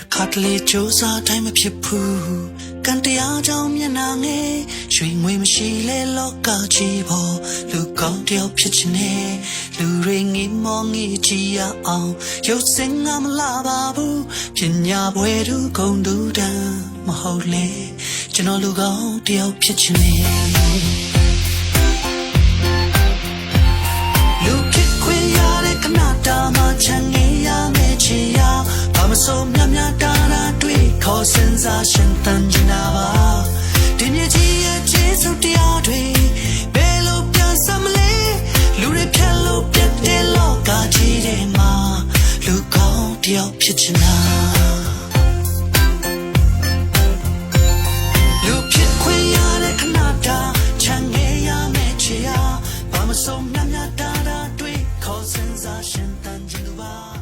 တခါတလေစူးစားတိုင်းမဖြစ်ဘူးကန်တရားကြောင့်မျက်နှာငယ်ရွှေငွေမရှိလဲလောကကြီးပေါ်လူကောင်းတယောက်ဖြစ်ချင်တယ်လူတွေငေးမောငေးကြည့်ရအောင်ရုပ်စင်ငါမလာပါဘူးပညာပွဲသူဂုံတူတန်းမဟုတ်လေကျွန်တော်လူကောင်းတယောက်ဖြစ်ချင်တယ် ဆိုမြမြတာတာတွေ့ခေါ်စင်စားရှင်တန်ကြနာပါဒီမြကြီးရဲ့ခြေဆုပ်တရားတွေဘယ်လိုပြန်စမလဲလူတွေဖြတ်လို့ပြတ်တဲ့လောကကြီးထဲမှာလူကောင်းတယောက်ဖြစ်ချင်တာလူဖြစ်ခွင့်ရတဲ့အနာတာချမ်းငယ်ရမယ့်ချေအားဘာမဆုံးမြမြတာတာတွေ့ခေါ်စင်စားရှင်တန်ကြနာပါ